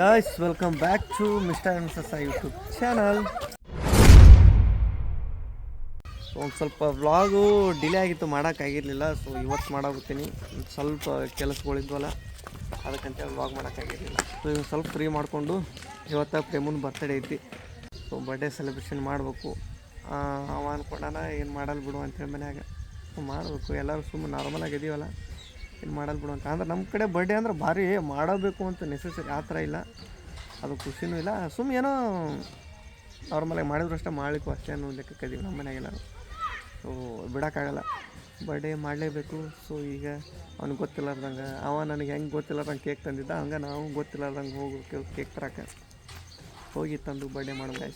Guys welcome back to mister and ಸಸ YouTube channel ಒಂದು ಸ್ವಲ್ಪ vlog delay ಆಗಿತ್ತು ಮಾಡೋಕ್ಕಾಗಿರಲಿಲ್ಲ so ಇವತ್ತು ಮಾಡಾಗುತ್ತೀನಿ ಸ್ವಲ್ಪ ಕೆಲಸಗಳಿದ್ವಲ್ಲ ಅದಕ್ಕಂತೇಳಿ ವ್ಲಾಗ್ ಮಾಡೋಕ್ಕಾಗಿರಲಿಲ್ಲ ಸೊ ಇವಾಗ ಸ್ವಲ್ಪ ಫ್ರೀ ಮಾಡಿಕೊಂಡು, ಇವತ್ತು ಪ್ರೇಮನ್ ಬರ್ತಡೇ ಐತಿ. ಸೊ ಬರ್ಡೇ ಸೆಲೆಬ್ರೇಷನ್ ಮಾಡಬೇಕು. ಅವ ಅನ್ಕೊಂಡಾನ ಏನು ಮಾಡಲ್ಲ ಬಿಡು ಅಂತೇಳಿ ಮನ್ಯಾಗ. ಸೊ ಮಾಡಬೇಕು. ಎಲ್ಲರೂ ಸುಮ್ಮನೆ ನಾರ್ಮಲಾಗಿ ಇದೀವಲ್ಲ ಏನು ಮಾಡಲ್ಲ ಬಿಡು ಅಂತ. ಅಂದ್ರೆ ನಮ್ಮ ಕಡೆ ಬರ್ಡೆ ಅಂದ್ರೆ ಭಾರಿ ಮಾಡಬೇಕು ಅಂತ ನೆಸೆಸರಿ ಆ ಥರ ಇಲ್ಲ. ಅದು ಖುಷಿನೂ ಇಲ್ಲ. ಸುಮ್ಮ ಏನೋ ನಾರ್ಮಲಾಗಿ ಮಾಡಿದ್ರು ಅಷ್ಟೇ ಮಾಡ್ಲಿಕ್ಕೂ ಅಷ್ಟೇ ಅನ್ನೋ ಲೆಕ್ಕಕ್ಕೆ ಇದೀವಿ ನಮ್ಮ ಮನೆಗೆಲ್ಲರೂ ಸೊ ಬಿಡೋಕ್ಕಾಗಲ್ಲ. ಬರ್ಡೇ ಮಾಡಲೇಬೇಕು. ಸೊ ಈಗ ಅವ್ನಿಗೆ ಗೊತ್ತಿಲ್ಲಾರ್ದಂಗೆ, ಅವ ನನಗೆ ಹೆಂಗೆ ಗೊತ್ತಿಲ್ಲಾರ್ದಂಗೆ ಕೇಕ್ ತಂದಿದ್ದ, ಹಂಗೆ ನಾವು ಗೊತ್ತಿಲ್ಲಾರ್ದಂಗೆ ಹೋಗ್ಬೇಕು ಕೇಕ್ ತರಕ್ಕೆ ಹೋಗಿ ತಂದು ಬರ್ಡೆ ಮಾಡೋದು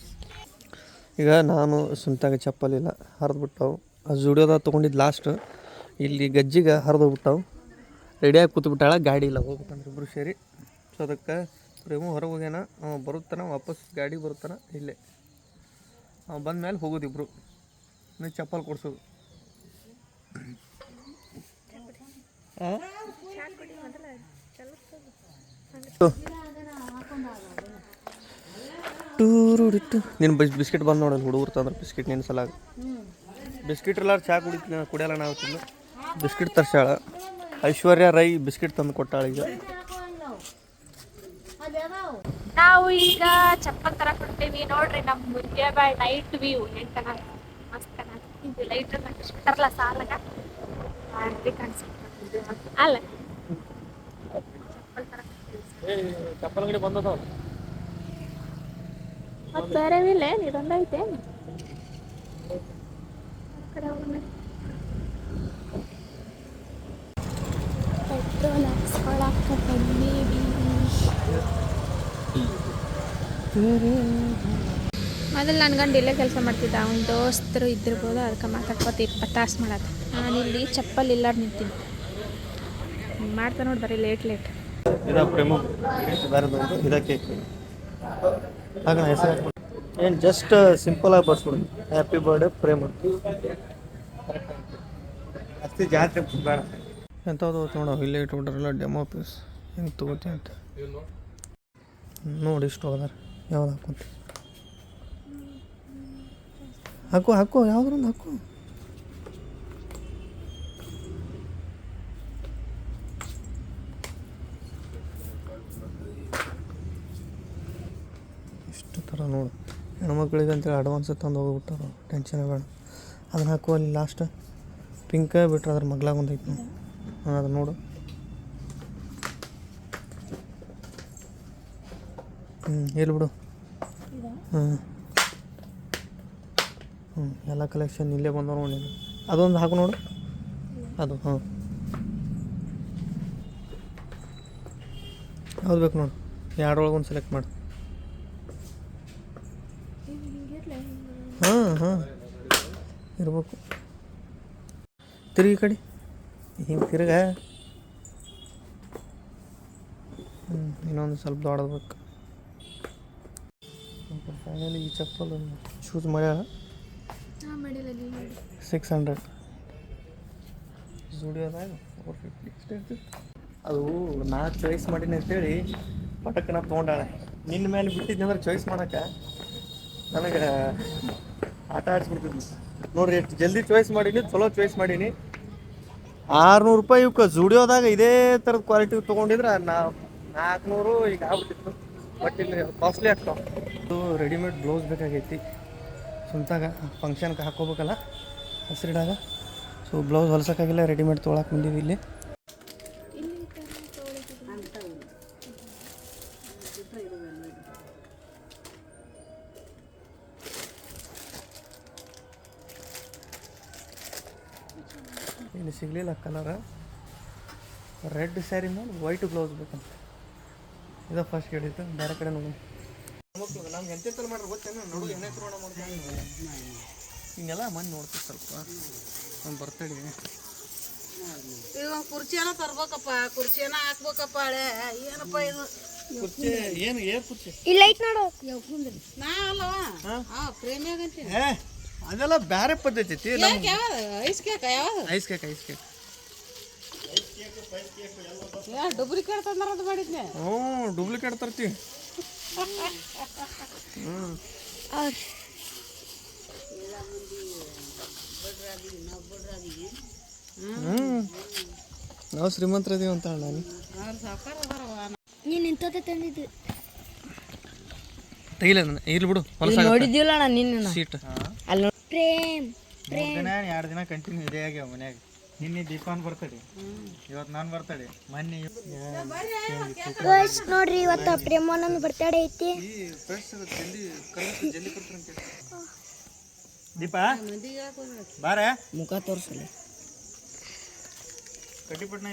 ಈಗ ನಾನು ಸುಂತಾಗ ಚಪ್ಪಲಿಲ್ಲ ಹರಿದ್ಬಿಟ್ಟವು ಆ ಜುಡಿಯೋದ ತೊಗೊಂಡಿದ್ದು ಲಾಸ್ಟ್ ಇಲ್ಲಿ ಗಜ್ಜಿಗೆ ಹರಿದೋಗ್ಬಿಟ್ಟವು ರೆಡಿಯಾಗಿ ಕೂತ್ಬಿಟ್ಟಾಳ, ಗಾಡಿ ಇಲ್ಲ ಹೋಗ್ಬೇಕಂದ್ರೆ ಇಬ್ಬರು ಸೇರಿ. ಸೊ ಅದಕ್ಕೆ ಪ್ರೇಮು ಹೊರಗೆ ಹೋಗ್ಯಾನ. ಬರುತ್ತಾನ, ವಾಪಸ್ ಗಾಡಿ ಬರುತ್ತಾನ, ಇಲ್ಲೇ. ಬಂದಮೇಲೆ ಬಂದ ಮೇಲೆ ಹೋಗೋದು ಇಬ್ಬರು ನೀವು ಚಪ್ಪಲ್ ಕೊಡ್ಸೋದು? ಟೂರುಡಿಟ್ಟು ನೀನು ಬಿಸ್, ಬಿಸ್ಕೆಟ್ ಬಂದು ನೋಡಲ್ಲ ಹುಡುಗರು ತಂದ್ರೆ ಬಿಸ್ಕೆಟ್ ನಿನ್ನ ಸಲಾಗ. ಬಿಸ್ಕೆಟ್ ಎಲ್ಲ ಚಹಾ ಕುಡಿತೀನಿ, ಕುಡಿಯಲ್ಲ ನಾವು ತಿಂದು. ಬಿಸ್ಕೆಟ್ ತರ್ಸಾಳ ಐಶ್ವರ್ಯ ರೈ ಬಿಸ್ಕೆಟ್ ತಂದು ಕೊಟ್ಟಾಳ ಈಗ. ನಾವು ಈಗ ಚಪ್ಪಲ್ ತರ ಕೊಡ್ತೀವಿ. ನೋಡ್ರಿ ನಮ್ ಮುಂದೆ ಬಾಯ್ ನೈಟ್ ವ್ಯೂ ಎಂಟನ ಮಸ್ತ್ ಇದು ಲೈಟ್ ತರಲ್ಲ ಸಾಲಗ. ಅಲ್ಲ. ಚಪ್ಪಲ್ ಅಂಗಡಿ ಬಂದದ ಮತ್ತೆ ಬೇರೆ ಇಲ್ಲ ಇದೊಂದೈತೆ ಕಡೆ ಹೋಗೋಣ ಪೆಟ್ರೋಲ್ ಹಾಕ್ಸ್ಕೊಳಕ್ಕ ಬಂದೀವಿ ಮೊದಲು ನನ್ನ ಗಂಡ ಇಲ್ಲೇ ಕೆಲಸ ಮಾಡ್ತಿದ್ದ. ಅವ್ನ ದೋಸ್ತರು ಇದ್ದಿರ್ಬೋದು ಅದಕ್ಕೆ ಮಾತಾಡ್ಕೋತಿ ತಾಸು ಮಾಡತ್ತೆ. ನಾನು ಇಲ್ಲಿ ಚಪ್ಪಲ್ ಇಲ್ಲಾರ ನಿಂತೀನಿ. ಮಾಡ್ತಾ ನೋಡಿ ಬರೀ ಲೇಟ್ ಲೇಟ್. ಇದಾ ಪ್ರೇಮ? ಇದ? ಕೇಕ್ ಆಗ ಹೆಸರು ಏನು ಜಸ್ಟ್ ಸಿಂಪಲ್ ಆಗಿ ಬರ್ಸ್ಬಿಡು. ಹ್ಯಾಪಿ ಬರ್ಡೇ ಪ್ರೇಮ. ಅಷ್ಟೇ ಜಾತ್ರೆ ಬೇಡ. ಎಂಥದ್ದು ನೋಡೋ, ಇಲ್ಲೇ ಇಟ್ಬಿಟ್ರಲ್ಲ ಡೆಮೋ ಪೀಸ್ ಹೆಂಗೆ ತೊಗೋತಿ ಅಂತ. ನೋಡಿ ಇಷ್ಟು ಹೋದಾರೆ ಯಾವ್ದು ಹಾಕೊಂತ ಹಾಕು ಹಾಕು, ಯಾವ್ದ್ರೊಂದು ಹಾಕು. ಇಷ್ಟು ಥರ ನೋಡು. ಹೆಣ್ಮಕ್ಳಿಗೆ ಅಂತೇಳಿ ಅಡ್ವಾನ್ಸ್ ತಂದು ಹೋಗ್ಬಿಟ್ಟಾರ ಟೆನ್ಷನ್ ಬೇಡ. ಅದನ್ನ ಹಾಕು, ಅಲ್ಲಿ ಲಾಸ್ಟ್ ಪಿಂಕ ಬಿಟ್ರೆ ಅದ್ರ ಮಗ್ಲಾಗ ಒಂದೈತೆ ನೋಡಿ. ಹಾಂ ಅದು ನೋಡು. ಹ್ಞೂ ಎಲ್ಲಿ ಬಿಡು. ಹ್ಞೂ ಹ್ಞೂ ಎಲ್ಲ ಕಲೆಕ್ಷನ್ ಇಲ್ಲೇ ಬಂದವ ನೋಡಿ ಅದೊಂದು ಹಾಕು ನೋಡು. ಅದು ಹಾಂ ಯಾವ್ದು ಬೇಕು ನೋಡು. ಎರಡರೊಳಗೆ ಒಂದು ಸೆಲೆಕ್ಟ್ ಮಾಡು. ಹಾಂ ಹಾಂ. ಇರ್ಬೇಕು. ತಿರುಗಿ ಕಡೆ. ಹಿಂಗೆ ತಿರುಗ. ಹ್ಞೂ ಇನ್ನೊಂದು ಸ್ವಲ್ಪ ದೊಡ್ಡಬೇಕು ಫೈನಲಿ ಈ ಚಪ್ಪಲ್ ಶೂಸ್ ಮಾಡ್ಯಾಳ ಸಿಕ್ಸ್ ಹಂಡ್ರೆಡ್ ಜುಡಿಯೋದಾಗ ಫೋರ್ ಫಿಫ್ಟಿ ಎಷ್ಟು ಅದು ನಾ ಚಾಯ್ಸ್ ಮಾಡೀನಿ ಅಂತೇಳಿ ಪಟಕ್ಕನ ತೊಗೊಂಡಾಳೆ. ನಿನ್ನ ಮೇಲೆ ಬಿಟ್ಟಿದ್ದೆ ಅಂದ್ರೆ ಚಾಯ್ಸ್ ಮಾಡೋಕೆ ನನಗೆ ಆಟ ಆಡಿಸ್ಬಿಡ್ತಿದ್ವಿ ನೋಡ್ರಿ ಎಷ್ಟು ಜಲ್ದಿ ಚಾಯ್ಸ್ ಮಾಡೀನಿ ಚಲೋ ಚಾಯ್ಸ್ ಮಾಡೀನಿ. ಆರುನೂರು ರೂಪಾಯಿ ಇವಕ್ಕೆ ಜುಡಿಯೋದಾಗ ಇದೇ ಥರದ ಕ್ವಾಲಿಟಿ ತೊಗೊಂಡಿದ್ರೆ ನಾ ನಾಲ್ಕುನೂರು ಈಗ ಆಗ್ಬಿಟ್ಟಿತ್ತು. ಬಟ್ ಇಲ್ಲಿ ಕಾಸ್ಟ್ಲಿ ಆಗ್ತಾವ. ಇದು ರೆಡಿಮೇಡ್ ಬ್ಲೌಸ್ ಬೇಕಾಗೈತಿ. ಸುಂತಾಗ ಫಂಕ್ಷನ್ಗೆ ಹಾಕೋಬೇಕಲ್ಲ ಹಸಿರಿಡಾಗ. ಸೊ ಬ್ಲೌಸ್ ಹೊಲ್ಸೋಕ್ಕಾಗಿಲ್ಲ ರೆಡಿಮೇಡ್ ತೊಗೊಳಕ್ಕೆ ಬಂದೀವಿ ಇಲ್ಲಿ. ಇಲ್ಲಿ ಸಿಗಲಿಲ್ಲ ಕಲರ ರೆಡ್ ಸ್ಯಾರಿ ಮೇಲೆ ವೈಟ್ ಬ್ಲೌಸ್ ಬೇಕಂತ. ಇದು ಫಸ್ಟ್ ಹೇಳಿದ್ದು ಬೇರೆ ಕಡೆ ನೋಡಿ. ನಮ್ಗೆ ಮಾಡ್ರಿ ಗೊತ್ತೇನು? ನೋಡು ಏನೇ ಹಿಂಗೆಲ್ಲ ಮನೆ ನೋಡ್ತೀವಿ ಸ್ವಲ್ಪ. ನಾನು ಬರ್ತಡೇ ಈಗ ಏನೋ ಕುರ್ಚಿಯನ್ನ ತರ್ಬೇಕಪ್ಪ ಕುರ್ಚಿಯನ್ನ ಹಾಕ್ಬೇಕಪ್ಪ ಹಳೆ. ಏನಪ್ಪ ಇದು? ಕುರ್ಚಿ ಏನು ಏನ್ ಕುರ್ಚಿ? ಇಲ್ಲ ಐತ್ ನೋಡು. ನಾ ಅಲ್ಲವಾ? ಹಾ? ಪ್ರೇಮಿಯಾಗಂತೀನಿ ಅದೆಲ್ಲ ಬೇರೆ ಪದ್ಧತಿ ಐತಿ. ಐಸ್ ಕೇಕ್ ಯಾವ್ದು ಐಸ್ ಕೇಕ್ ಐಸ್ ಕೇಕ್. ಏ ಡೂಪ್ಲಿಕೇಟ್ ಅದು ಮಾಡಿದ್ನೆ. ಹ್ಞೂ ಡೂಪ್ಲಿಕೇಟ್ ತರ್ತಿ. ಹ್ಞೂ ನಾವು ಶ್ರೀಮಂತರದೀವಿ ಅಂತ ನಾನು. ಅವ್ರು ಸಾವ್ಕಾರ ಅದಾರವ್ವ. ನೀನು ಇಂಥದ್ದೇ ತಂದಿದ್ದು. ತೈಲ ಇರ್ಲಿ ಬಿಡು ನೋಡಿದ್ದಿಲ್ಲ ಅಣ್ಣ ನಿನ್ನ ಸೀಟ್ ಅಲ್ಲಿ ಪ್ರೇಮ್ ಮೂರು ದಿನ ಎರಡು ದಿನ ಕಂಟಿನ್ಯೂ ಇದೇ ಆಗ್ಯಾವ ಮನ್ಯಾಗ. ನಿನ್ನೆ ದೀಪಾನ್ ಬರ್ತಡೆ ಇವತ್ತು ನಾನು ಬರ್ತಡೆ ಮೊನ್ನೆ ನೋಡ್ರಿ ಇವತ್ತು ಪ್ರೇಮನಂದ್ ಬರ್ತಡಿ ಐತಿ. ದೀಪಾ ಬಾರ. ಮುಖ ತೋರಿಸಲಿ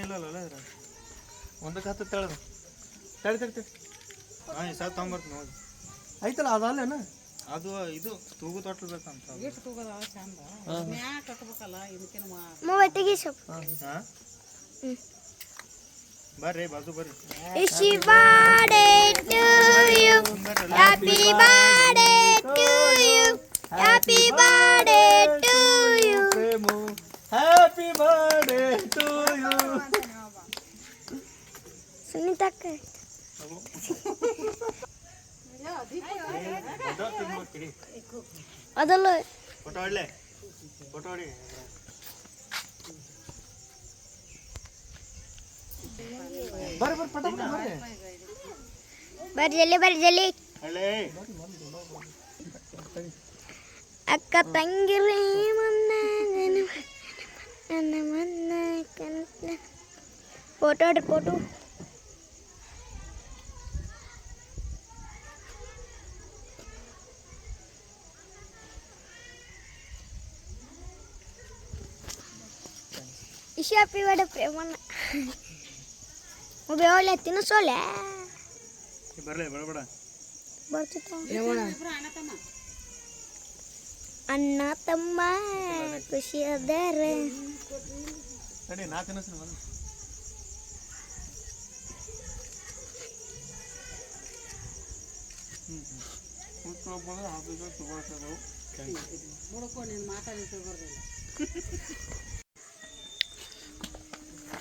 ಇಲ್ಲ ಇಲ್ಲಲ್ಲ ಇದ್ರ ಒಂದಕ್ಕೆ ಹತ್ತು ತಳದು. ತಳಿ ತಡಿ ತಡಿ ಹಾಂ ಸರ್ ತೊಗೊಂಬರ್ತೀನಿ ನೋಡಿ. ಐತಲ್ಲ ಅದಲ್ಲೇನ? ಅದು ಇದು ತೂಗು ತೊಟ್ಲು ಬೇಕಂತ ಅದು. ಎಷ್ಟು ತಗೋದ ಚಂದ ಮ್ಯಾಗ ಕಟ್ಬೇಕಲ್ಲ ಇದಕ್ಕೇನು ಮಾ ಮೂವ ತೆಗಿ ಸ್ವಲ್ಪ ಹಾ ಬರ್ರಿ ಬಾಜು ಬರ್ರಿ Wish you birthday to you. Happy birthday to you. Happy birthday to you. Premu happy birthday to you ಸುನೀತಕ್ಕ ಅದಲ್ಲ ಫೋಟೋ ಹೊಡ್ಲೆ ಫೋಟೋ ಹೊಡಿ ಬರ್ರಿ ಬರ್ರಿ ಪಟ ಪಟ ಬರ್ರಿ ಬರ್ರಿ ಜಲ್ಲಿ ಬರ್ರಿ ಜಲ್ಲಿ ಹಳ್ಳೆ ಅಕ್ಕ ತಂಗಿರಿ ಮುನ್ನ ನನ್ನ ನನ್ನ ಮುನ್ನ ಕಂತ ಫೋಟೋ ಹೊಡ್ರಿ ಫೋಟೋ ಇಶ್ ಹ್ಯಾಪಿ ಬರ್ಡೇ ಪ್ರೇಮಣ್ಣ ಒಬ್ಬ ಒಳ್ಳೆ ತಿನ್ನಿಸೋಲೆ ಬರ್ಲಿ ಬರ್ತಿತ್ತು ಅಣ್ಣ ತಮ್ಮ ಖುಷಿ ಅದಾರ ತಡಿ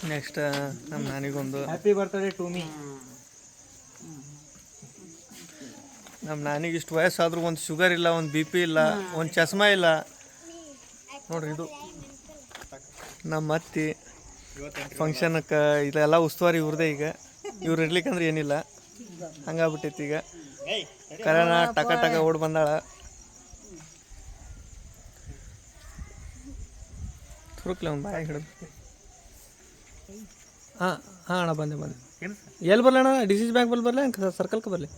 ನೆಕ್ಸ್ಟ್ ನಮ್ಮ ನಾನಿಗೊಂದು ಹ್ಯಾಪಿ ಬರ್ತಡೇ ಟು ಮೀ ನಮ್ಮ ನಾನಿಗೆ ಇಷ್ಟು ವಯಸ್ಸಾದರೂ ಒಂದು ಶುಗರ್ ಇಲ್ಲ ಒಂದು ಬಿ ಪಿ ಇಲ್ಲ ಒಂದು ಚಸ್ಮಾ ಇಲ್ಲ. ನೋಡ್ರಿ ಇದು. ನಮ್ಮ ಅತ್ತಿ ಫಂಕ್ಷನ್ಕ್ಕೆ ಇದೆಲ್ಲ ಉಸ್ತುವಾರಿ ಇವ್ರದೇ ಈಗ. ಇವ್ರು ಇರ್ಲಿಕ್ಕಂದ್ರೆ ಏನಿಲ್ಲ. ಹಂಗಾಗ್ಬಿಟ್ಟೈತಿ ಈಗ. ಕರೋನ ಟಕ ಟಕ ಓಡ್ ಬಂದಾಳ. ತುರುಕ್ಲೆ ಒಂದು ಬಾಯಿ ಹಿಡಿದು ಹಾಂ ಹಾಂ ಅಣ್ಣ ಬಂದೆ ಬಂದೆ ಎಲ್ಲಿ ಬರಲಿ ಅಣ್ಣ ಡಿಸೀಸ್ ಬ್ಯಾಂಕ್ ಬಲ್ಲಿ ಬರಲಿ ಸರ್ಕಲ್ಗೆ ಬರಲಿ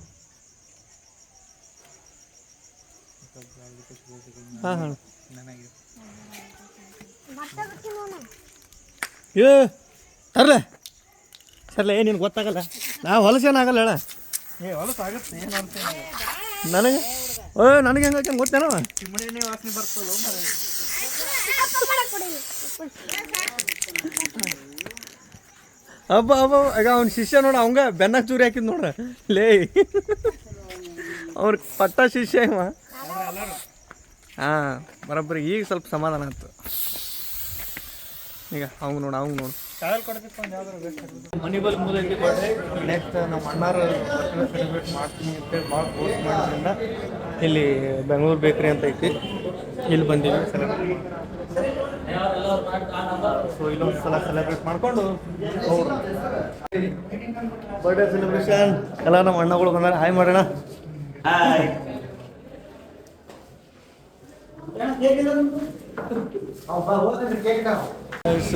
ಹಾಂ ಹಾಂ ನನಗೆ ಏ ತರ್ಲೆ ಸರ್ಲೆ ಏ ನಿನ್ಗೆ ಗೊತ್ತಾಗಲ್ಲ ನಾ ಹೊಲಸೇನಾಗಲ್ಲ ಹೇಳ ಏ ಹೊಲಸು ಆಗುತ್ತೆ ಏನು ಅಂತ ನನಗೆ ಓ ನನಗೆ ಹೆಂಗೆ ಗೊತ್ತೇನೋ ವಾಸನೆ ಬರ್ತಲ್ಲ ಅಬ್ಬ ಹಬ್ಬ ಈಗ ಅವ್ನ ಶಿಷ್ಯ ನೋಡ ಅವಂಗ ಬೆನ್ನ ಚೂರಿ ಹಾಕಿದ್ ನೋಡ್ರ ಲೇ ಅವ್ರ ಪಟ್ಟ ಶಿಷ್ಯ ಇವ ಹಾಂ ಬರೋಬ್ಬರಿ ಈಗ ಸ್ವಲ್ಪ ಸಮಾಧಾನ ಆಯ್ತು ಈಗ ಅವಂಗ ನೋಡು ಅವಂಗ ನೋಡು ಕಾಯಲ್ಲಿ ಕೊಡಬೇಕು ಒಂದು ಯಾವ್ದಾರು ಬೇಕು ಮನಿ ಬಲ್ ಮೂಲಕ್ಕೆ ನೆಕ್ಸ್ಟ್ ನಮ್ಮ ಅಣ್ಣಾರು ಸೆಲೆಬ್ರೇಟ್ ಮಾಡ್ತೀನಿ ಅಂತೇಳಿ ಭಾಳ ಫೋರ್ಸ್ ಮಾಡೋದ್ರಿಂದ ಇಲ್ಲಿ ಬೆಂಗಳೂರು ಬೇಕ್ರಿ ಅಂತ ಐತಿ. ಇಲ್ಲಿ ಬಂದೀವಿ. ಸೆಲೆಬ್ರೇಟ್ ಸೊ ಇಲ್ಲೊಂದು ಸಲ ಸೆಲೆಬ್ರೇಟ್ ಮಾಡ್ಕೊಂಡು ಬರ್ಡೇ ಸೆಲೆಬ್ರೇಷನ್ ಎಲ್ಲ ನಮ್ಮ ಅಣ್ಣಗಳು ಬಂದಾರೆ. ಹಾಯ್ ಮಾಡೋಣ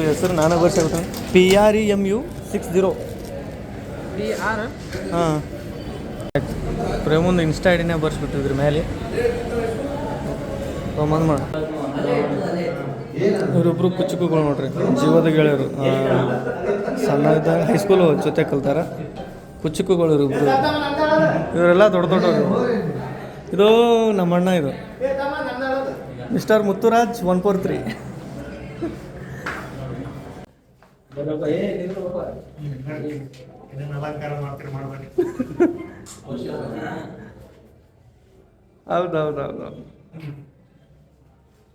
ಹೆಸರು ನಾನೇ ಬರ್ಸಾಗ್ಬಿಟ್ಟು P R E M U six zero ಹಾಂ. ಪ್ರೇಮೊಂದು ಇನ್ಸ್ಟಾ ಐಡಿನೇ ಬರ್ಸ್ಬಿಟ್ಟಿದ್ರಿ ಮೇಲೆ ತೊಗೊಂಬಂದು ಮಾಡ ಇವರಿಬ್ರು ಕುಚ್ಚುಕುಗಳು ನೋಡ್ರಿ. ಜೀವದ ಗೆಳೆಯರು. ಸಣ್ಣದ ಹೈಸ್ಕೂಲ್ ಜೊತೆ ಕಲ್ತಾರ. ಕುಚ್ಚುಕುಗಳು ಇವರಿಬ್ರು. ಇವರೆಲ್ಲ ದೊಡ್ಡ ದೊಡ್ಡವರು. ಇದು ನಮ್ಮ ಅಣ್ಣ ಇದು. Mister Muthuraj one four three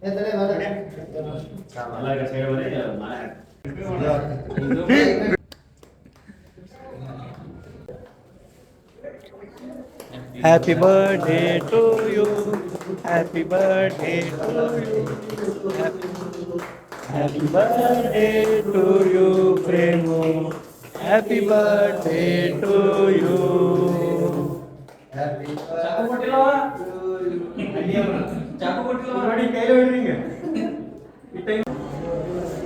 ఎతలే వరే అలాగా చేయవరే Happy birthday to you. Happy birthday to you. You happy birthday to you, Prem happy birthday to you happy birthday முன்னாடி கையில விடுறீங்க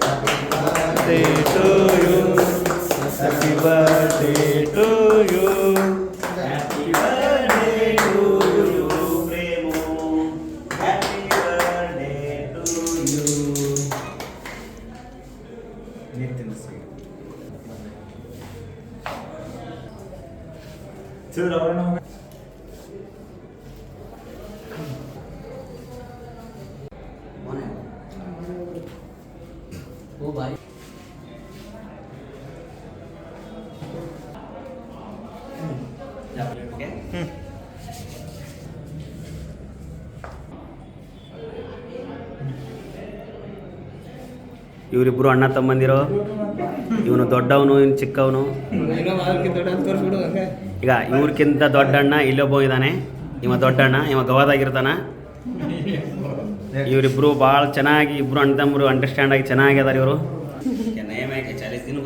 Happy birthday to you. Happy birthday to you. ಇವರಿಬ್ಬರು ಅಣ್ಣ ತಮ್ಮಂದಿರೋ, ಇವನು ದೊಡ್ಡವನು, ಇವನು ಚಿಕ್ಕವನು. ಈಗ ಇವ್ರಕ್ಕಿಂತ ದೊಡ್ಡ ಅಣ್ಣ ಇಲ್ಲೊಬ್ಬ ಇದ್ದಾನೆ ಇವ ದೊಡ್ಡ ಅಣ್ಣ ಇವ ಗವಾದಾಗಿರ್ತಾನ. ಇವರಿಬ್ರು ಭಾಳ ಚೆನ್ನಾಗಿ ಇಬ್ರು ಅಣ್ಣ ತಮ್ಮರು ಅಂಡರ್ಸ್ಟ್ಯಾಂಡ್ ಆಗಿ ಚೆನ್ನಾಗಿ ಅದಾರ ಇವರು ಚಾಲೀಸ್ ದಿನ